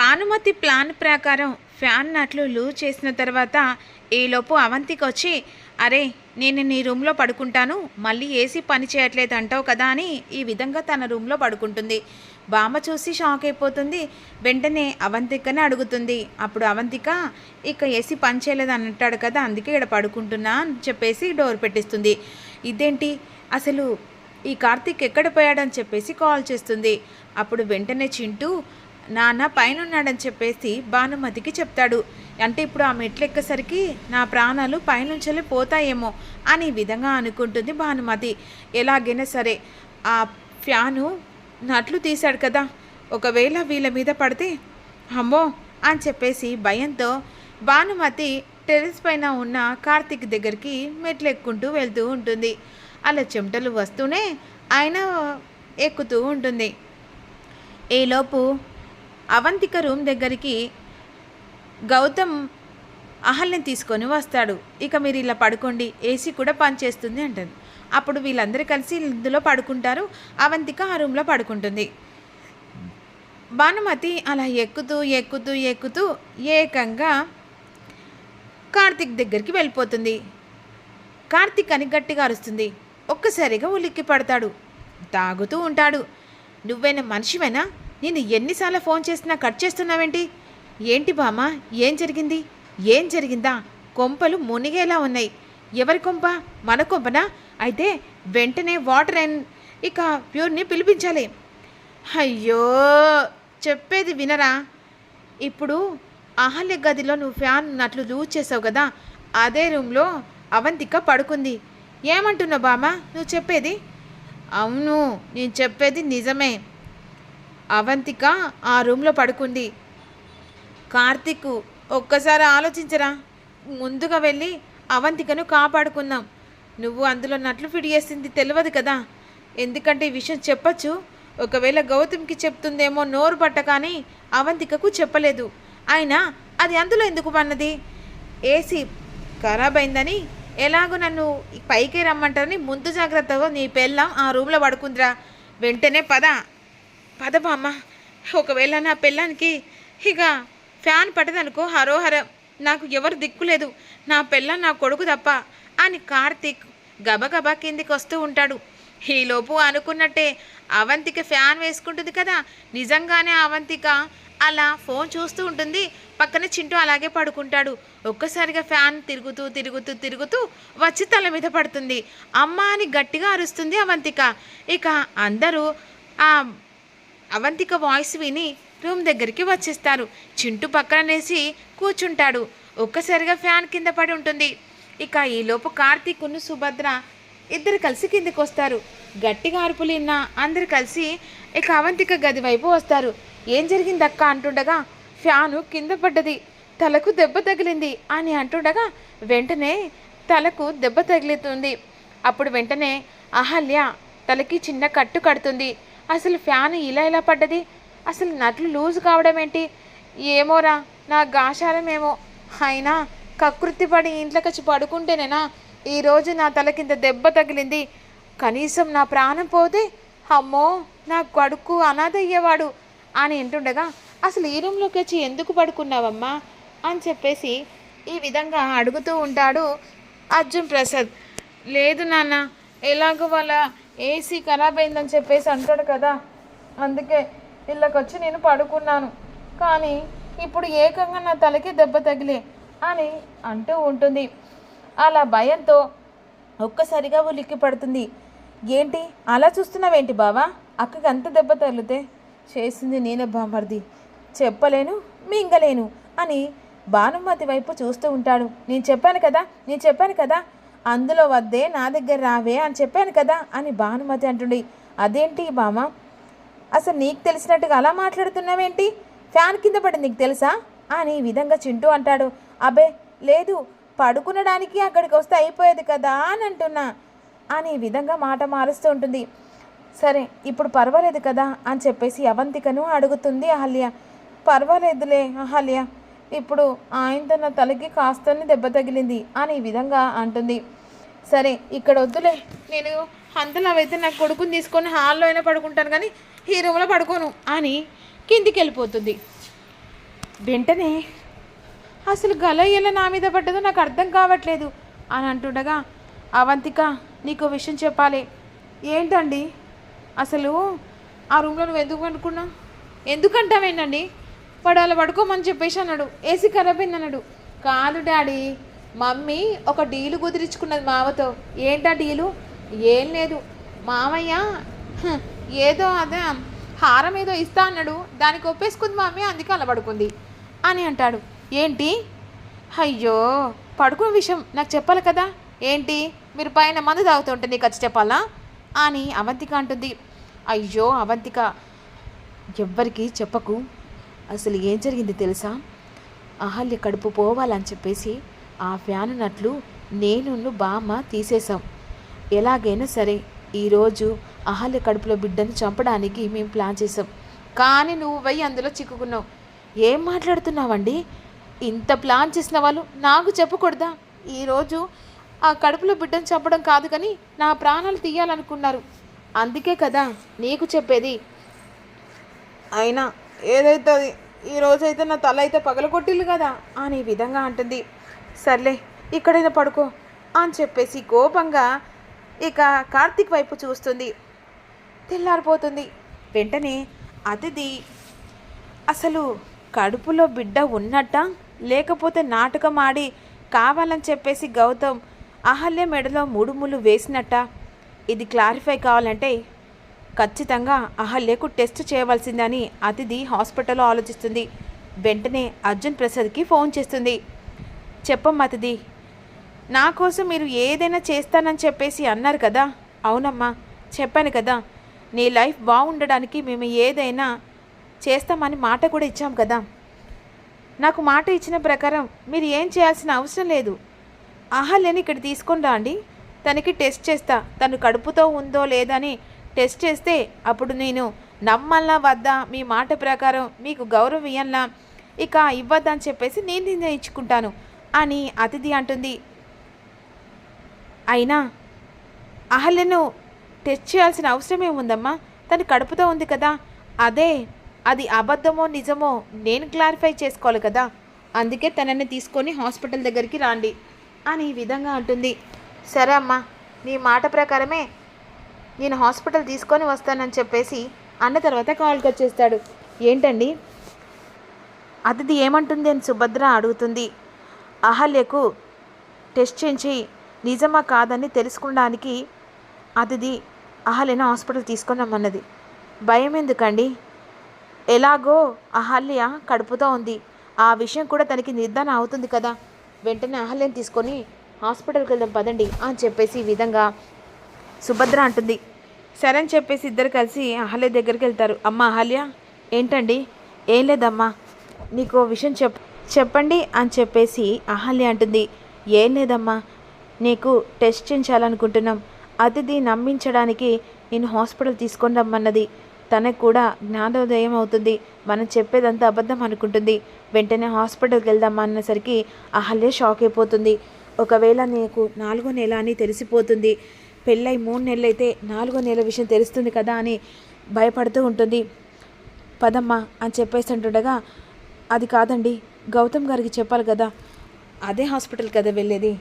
Bhanumathi plan ప్రకారం fan నట్లు loose చేసిన తర్వాత ఈలోపు అవంతికి వచ్చి అరే నేను నీ రూమ్లో పడుకుంటాను. మళ్ళీ ఏసీ పని చేయట్లేదు అంటావు కదా అని ఈ విధంగా తన రూమ్లో పడుకుంటుంది. బామ్మ చూసి షాక్ అయిపోతుంది. వెంటనే అవంతికని అడుగుతుంది. అప్పుడు అవంతిక ఇక ఏసీ పని చేయలేదు అని అంటాడు కదా అందుకే ఇక్కడ పడుకుంటున్నా అని చెప్పేసి డోర్ పెట్టిస్తుంది. ఇదేంటి? అసలు ఈ కార్తీక్ ఎక్కడ పోయాడని చెప్పేసి కాల్ చేస్తుంది. అప్పుడు వెంటనే చింటూ నాన్న పైన ఉన్నాడని చెప్పేసి భానుమతికి చెప్తాడు. అంటే ఇప్పుడు ఆ మెట్లు ఎక్కేసరికి నా ప్రాణాలు పైనుంచెల్లి పోతాయేమో అని విధంగా అనుకుంటుంది భానుమతి. ఎలాగైనా సరే ఆ ఫ్యాను నట్లు తీశాడు కదా. ఒకవేళ వీళ్ళ మీద పడితే అమ్మో అని చెప్పేసి భయంతో భానుమతి టెర్రస్ పైన ఉన్న కార్తీక్ దగ్గరికి మెట్లు ఎక్కుంటూ వెళ్తూ ఉంటుంది. అలా చెమటలు వస్తూనే ఆయన ఎక్కుతూ ఉంటుంది. ఈలోపు అవంతిక రూమ్ దగ్గరికి గౌతమ్ అహల్ని తీసుకొని వస్తాడు. ఇక మీరు ఇలా పడుకోండి ఏసీ కూడా పనిచేస్తుంది అంటుంది. అప్పుడు వీళ్ళందరూ కలిసి ఇందులో పడుకుంటారు అవంతిక ఆ రూమ్లో పడుకుంటుంది. భానుమతి అలా ఎక్కుతూ ఎక్కుతూ ఎక్కుతూ ఏకంగా కార్తిక్ దగ్గరికి వెళ్ళిపోతుంది. కార్తిక్ అని గట్టిగా అరుస్తుంది. ఒక్కసారిగా ఉలిక్కి పడతాడు. తాగుతూ ఉంటాడు. నువ్వైనా మనిషివేనా? నేను ఎన్నిసార్లు ఫోన్ చేసినా కట్ చేస్తున్నావేంటి? ఏంటి బామ్మ? ఏం జరిగింది? ఏం జరిగిందా? కొంపలు మునిగేలా ఉన్నాయి. ఎవరి కొంప? మన కొంపనా? అయితే వెంటనే వాటర్ అండ్ ఇక ప్యూర్ని పిలిపించాలి. అయ్యో! చెప్పేది వినరా? ఇప్పుడు అహల్య గదిలో నువ్వు ఫ్యాన్ నట్లు లూజ్ చేసావు కదా అదే రూమ్లో అవంతిక పడుకుంది. ఏమంటున్నావు బామ్మ? నువ్వు చెప్పేది? అవును నేను చెప్పేది నిజమే. అవంతిక ఆ రూమ్లో పడుకుంది. కార్తిక్ ఒక్కసారి ఆలోచించరా. ముందుగా వెళ్ళి అవంతికను కాపాడుకుందాం. నువ్వు అందులో నట్లు ఫిట్ చేసింది తెలియదు కదా. ఎందుకంటే ఈ విషయం చెప్పచ్చు. ఒకవేళ గౌతమ్కి చెప్తుందేమో నోరు పట్ట కానీ అవంతికకు చెప్పలేదు. అయినా అది అందులో ఎందుకు పన్నది ఏసీ ఖరాబ్ అయిందని ఎలాగో నన్ను పైకి రమ్మంటారని ముందు జాగ్రత్తగా నీ పెళ్ళం ఆ రూమ్లో పడుకుందిరా. వెంటనే పద. పదబామ్మ ఒకవేళ నా పెళ్ళానికి ఇక ఫ్యాన్ పడదనుకో హరోహర నాకు ఎవరు దిక్కులేదు నా పెళ్ళ నా కొడుకు తప్ప అని కార్తీక్ గబగబా కిందికి వస్తూ ఉంటాడు ఈలోపు అనుకున్నట్టే అవంతిక ఫ్యాన్ వేసుకుంటుంది కదా. నిజంగానే అవంతిక అలా ఫోన్ చూస్తూ ఉంటుంది. పక్కన చింటూ అలాగే పడుకుంటాడు. ఒక్కసారిగా ఫ్యాన్ తిరుగుతూ తిరుగుతూ తిరుగుతూ వచ్చి తల మీద పడుతుంది. అమ్మ అని గట్టిగా అరుస్తుంది అవంతిక. ఇక అందరూ ఆ అవంతిక వాయిస్ విని రూమ్ దగ్గరికి వచ్చేస్తారు. చింటూ పక్కననేసి కూర్చుంటాడు. ఒక్కసారిగా ఫ్యాన్ కింద పడి ఉంటుంది. ఇక ఈలోపు కార్తీకును సుభద్ర ఇద్దరు కలిసి కిందకి వస్తారు గట్టిగా అరుపులు విన్న అందరు కలిసి ఇక అవంతిక గది వైపు వస్తారు. ఏం జరిగింది అక్క అంటుండగా ఫ్యాను కింద పడ్డది. తలకు దెబ్బ తగిలింది అని అంటుండగా వెంటనే తలకు దెబ్బ తగిలితుంది. అప్పుడు వెంటనే అహల్య తలకి చిన్న కట్టు కడుతుంది. అసలు ఫ్యాన్ ఇలా ఇలా పడ్డది? అసలు నట్లు లూజ్ కావడం ఏంటి? ఏమోరా నా గాశారం ఏమో. అయినా కకృతి పడి ఇంట్లోకి వచ్చి పడుకుంటేనేనా ఈరోజు నా తలకింత దెబ్బ తగిలింది. కనీసం నా ప్రాణం పోతే అమ్మో నా కొడుకు అనాథ అయ్యేవాడు అని అంటుండగా అసలు ఈ రూమ్లోకి వచ్చి ఎందుకు పడుకున్నావమ్మా? అని చెప్పేసి ఈ విధంగా అడుగుతూ ఉంటాడు అర్జున్ ప్రసాద్. లేదు నాన్న ఎలాగో వాళ్ళ ఏసీ ఖరాబ్ అయిందని చెప్పేసి అంటాడు కదా. అందుకే ఇళ్ళకొచ్చి నేను పడుకున్నాను. కానీ ఇప్పుడు ఏకంగా నా తలకి దెబ్బ తగిలే అని అంటూ ఉంటుంది. అలా భయంతో ఒక్కసారిగా ఉలిక్కి పడుతుంది. ఏంటి? అలా చూస్తున్నావేంటి బావా? అక్కకి అంత దెబ్బ తగిలితే చేసింది నేనే బామర్ది. చెప్పలేను మింగలేను అని భానుమతి వైపు చూస్తూ ఉంటాడు. నేను చెప్పాను కదా నేను చెప్పాను కదా అందులో వద్దే నా దగ్గర రావే అని చెప్పాను కదా అని భానుమతి అంటుండి. అదేంటి బామ అసలు నీకు తెలిసినట్టుగా అలా మాట్లాడుతున్నావేంటి? ఫ్యాన్ కింద పడి నీకు తెలుసా? అని ఈ విధంగా చింటూ అంటాడు. అబే లేదు పడుకునడానికి అక్కడికి వస్తే అయిపోయేది కదా అని అంటున్నా అని ఈ విధంగా మాట మారుస్తూ ఉంటుంది. సరే ఇప్పుడు పర్వాలేదు కదా అని చెప్పేసి అవంతికను అడుగుతుంది అహల్య. పర్వాలేదులే అహల్య ఇప్పుడు ఆయనతో నా తలకి కాస్తని దెబ్బ తగిలింది అని ఈ విధంగా అంటుంది. సరే ఇక్కడ వద్దులే. నేను అంతలో అయితే నా కొడుకుని తీసుకొని హాల్లో అయినా పడుకుంటాను కానీ ఈ రూమ్లో పడుకోను అని కిందికి వెళ్ళిపోతుంది వెంటనే అసలు గల ఎలా నా మీద పడ్డదో నాకు అర్థం కావట్లేదు అని అంటుండగా అవంతిక నీకు విషయం చెప్పాలి. ఏంటండి? అసలు ఆ రూమ్లో నువ్వు ఎందుకు అనుకున్నావు ఎందుకంటావేనండి వాడు పడుకోమని చెప్పేసి అన్నాడు. ఏసీ ఖరాబ్ అయింది అన్నాడు. కాదు డాడీ మమ్మీ ఒక డీలు కుదిరించుకున్నది మావతో. ఏంటా డీలు? ఏం లేదు. మామయ్య ఏదో అదే హారం ఏదో ఇస్తా అన్నాడు. దానికి ఒప్పేసుకుంది మమ్మీ అందుకే అలా పడుకుంది అని అంటాడు. ఏంటి? అయ్యో పడుకున్న విషయం నాకు చెప్పాలి కదా. ఏంటి? మీరు పైన మందు తాగుతుంటే నీకు వచ్చి చెప్పాలా? అని అవంతిక అంటుంది. అయ్యో అవంతిక ఎవ్వరికీ చెప్పకు. అసలు ఏం జరిగింది తెలుసా? అహల్య కడుపు పోవాలని చెప్పేసి ఆ ఫ్యాన్ నట్లు నేను బామ్మ తీసేశాం. ఎలాగైనా సరే ఈరోజు అహల్య కడుపులో బిడ్డను చంపడానికి మేము ప్లాన్ చేసాం కానీ నువ్వు పోయి అందులో చిక్కుకున్నావు. ఏం మాట్లాడుతున్నావండి? ఇంత ప్లాన్ చేసిన వాళ్ళు నాకు చెప్పకూడదా? ఈరోజు ఆ కడుపులో బిడ్డను చంపడం కాదు కానీ నా ప్రాణాలు తీయాలనుకున్నారు. అందుకే కదా నీకు చెప్పేది. అయినా ఏదైతే అది ఈ రోజైతే నా తల అయితే పగలగొట్టిల్లు కదా అని ఈ విధంగా అంటుంది. సర్లే ఇక్కడైనా పడుకో అని చెప్పేసి కోపంగా ఇక కార్తీక్ వైపు చూస్తుంది. తెల్లారిపోతుంది. వెంటనే అతిథి అసలు కడుపులో బిడ్డ ఉన్నట్ట? లేకపోతే నాటకం ఆడి కావాలని చెప్పేసి గౌతమ్ అహల్య మెడలో మూడు ముళ్ళు వేసినట్ట? ఇది క్లారిఫై కావాలంటే ఖచ్చితంగా అహల్యకు టెస్ట్ చేయవలసిందని అతిథి హాస్పిటల్లో ఆలోచిస్తుంది. వెంటనే అర్జున్ ప్రసాద్కి ఫోన్ చేస్తుంది. చెప్పమ్మా అతిథి నా కోసం మీరు ఏదైనా చేస్తానని చెప్పేసి అన్నారు కదా? అవునమ్మా చెప్పాను కదా. నీ లైఫ్ బాగుండడానికి మేము ఏదైనా చేస్తామని మాట కూడా ఇచ్చాం కదా. నాకు మాట ఇచ్చిన ప్రకారం మీరు ఏం చేయాల్సిన అవసరం లేదు. అహల్యని ఇక్కడ తీసుకొని రండి తనకి టెస్ట్ చేస్తా. తను కడుపుతో ఉందో లేదని టెస్ట్ చేస్తే అప్పుడు నేను నమ్మల్లా వద్దా? మీ మాట ప్రకారం మీకు గౌరవం ఇయ్యల్లా ఇక ఇవ్వద్దని చెప్పేసి నేను నిర్ణయించుకుంటాను అని అతిథి అంటుంది. అయినా అహల్యను టెస్ట్ చేయాల్సిన అవసరం ఏముందమ్మా తను కడుపుతో ఉంది కదా. అదే అది అబద్ధమో నిజమో నేను క్లారిఫై చేసుకోవాలి కదా. అందుకే తనని తీసుకొని హాస్పిటల్ దగ్గరికి రాండి అని ఈ విధంగా అంటుంది. సరే అమ్మా నీ మాట ప్రకారమే నేను హాస్పిటల్ తీసుకొని వస్తానని చెప్పేసి అన్న తర్వాత కాల్కి వచ్చేస్తాడు. ఏంటండి? అతిథి ఏమంటుంది అని సుభద్ర అడుగుతుంది. అహల్యకు టెస్ట్ చేయించి నిజమా కాదని తెలుసుకోవడానికి అతిథి అహల్యను హాస్పిటల్ తీసుకొని రమ్మన్నది భయం ఎందుకండి? ఎలాగో అహల్య కడుపుతో ఉంది. ఆ విషయం కూడా తనకి నిర్ధారణ అవుతుంది కదా. వెంటనే అహల్యను తీసుకొని హాస్పిటల్కి వెళ్దాం పదండి అని చెప్పేసి ఈ విధంగా సుభద్ర అంటుంది. సరే అని చెప్పేసి ఇద్దరు కలిసి అహల్య దగ్గరికి వెళ్తారు. అమ్మ అహల్య ఏంటండి? ఏం లేదమ్మా నీకు ఓ విషయం చెప్ చెప్పండి అని చెప్పేసి అహల్య అంటుంది. ఏం లేదమ్మా నీకు టెస్ట్ చేయించాలనుకుంటున్నాం. అతిథి నమ్మించడానికి నేను హాస్పిటల్ తీసుకొని రమ్మన్నది. తనకు కూడా జ్ఞానోదయం అవుతుంది. మనం చెప్పేదంతా అబద్ధం అనుకుంటుంది. వెంటనే హాస్పిటల్కి వెళ్దామా అన్నసరికి అహల్య షాక్ అయిపోతుంది. ఒకవేళ నీకు నాలుగో నెల అని తెలిసిపోతుంది. పెళ్ళై మూడు నెలలైతే నాలుగో నెల విషయం తెలుస్తుంది కదా అని భయపడుతూ ఉంటుంది. పదమ్మ అని చెప్పేసి అంటుండగా అది కాదండి గౌతమ్ గారికి చెప్పాలి కదా. అదే హాస్పిటల్ కదా వెళ్ళేది.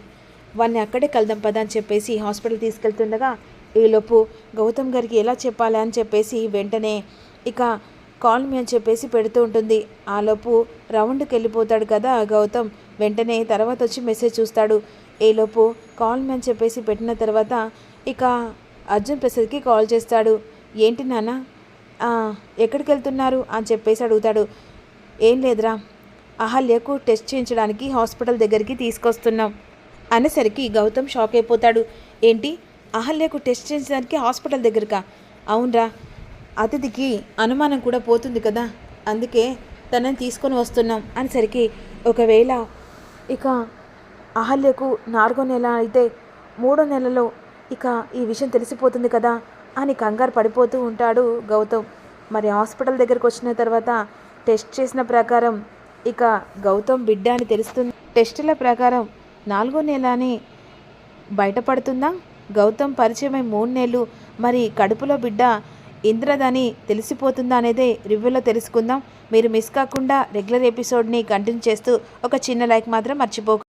వాడిని అక్కడే కలదాం పద అని చెప్పేసి హాస్పిటల్ తీసుకెళ్తుండగా ఈలోపు గౌతమ్ గారికి ఎలా చెప్పాలి అని చెప్పేసి వెంటనే ఇక కాల్ మీ అని చెప్పేసి పెడుతూ ఉంటుంది. ఆలోపు రౌండ్కి వెళ్ళిపోతాడు కదా గౌతమ్. వెంటనే తర్వాత వచ్చి మెసేజ్ చూస్తాడు. ఈలోపు కాల్ మీ అని చెప్పేసి పెట్టిన తర్వాత ఇక అర్జున్ ప్రసాద్కి కాల్ చేస్తాడు. ఏంటి నాన్న? ఎక్కడికి వెళ్తున్నారు అని చెప్పేసి అడుగుతాడు. ఏం లేదురా. అహల్యకు టెస్ట్ చేయించడానికి హాస్పిటల్ దగ్గరికి తీసుకొస్తున్నాం. అనేసరికి గౌతమ్ షాక్ అయిపోతాడు. ఏంటి? అహల్యకు టెస్ట్ చేయించడానికి హాస్పిటల్ దగ్గరకా? అవునరా. అతిథికి అనుమానం కూడా పోతుంది కదా. అందుకే తనని తీసుకొని వస్తున్నాం. అనేసరికి ఒకవేళ ఇక అహల్యకు నాలుగో నెల అయితే మూడో నెలలో ఇక ఈ విషయం తెలిసిపోతుంది కదా అని కంగారు పడిపోతూ ఉంటాడు గౌతమ్. మరి హాస్పిటల్ దగ్గరకు వచ్చిన తర్వాత టెస్ట్ చేసిన ప్రకారం ఇక గౌతమ్ బిడ్డ అని తెలుస్తుంది. టెస్టుల ప్రకారం నాలుగో నెల అని బయటపడుతుందా? గౌతమ్ పరిచయమై మూడు నెలలు మరి కడుపులో బిడ్డ ఇంద్రదని తెలిసిపోతుందా అనేదే రివ్యూలో తెలుసుకుందాం. మీరు మిస్ కాకుండా రెగ్యులర్ ఎపిసోడ్ని కంటిన్యూ చేస్తూ ఒక చిన్న లైక్ మాత్రం మర్చిపోకు.